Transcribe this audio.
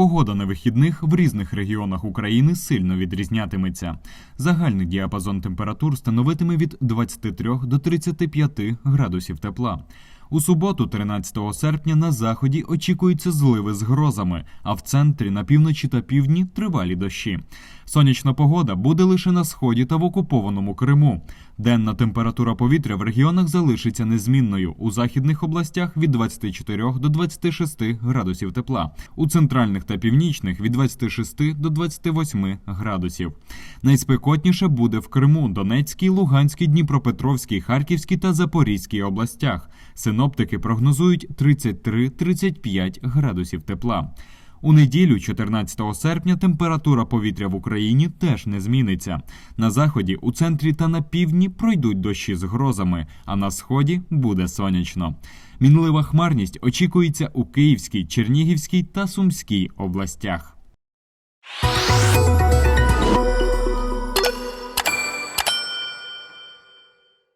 Погода на вихідних в різних регіонах України сильно відрізнятиметься. Загальний діапазон температур становитиме від 23 до 35 градусів тепла. У суботу, 13 серпня, на заході очікуються зливи з грозами, а в центрі на півночі та півдні тривалі дощі. Сонячна погода буде лише на сході та в окупованому Криму. Денна температура повітря в регіонах залишиться незмінною. У західних областях від 24 до 26 градусів тепла, у центральних та північних від 26 до 28 градусів. Найспекотніше буде в Криму, Донецькій, Луганській, Дніпропетровській, Харківській та Запорізькій областях. Синоптики прогнозують 33-35 градусів тепла. У неділю, 14 серпня, температура повітря в Україні теж не зміниться. На заході, у центрі та на півдні пройдуть дощі з грозами, а на сході буде сонячно. Мінлива хмарність очікується у Київській, Чернігівській та Сумській областях.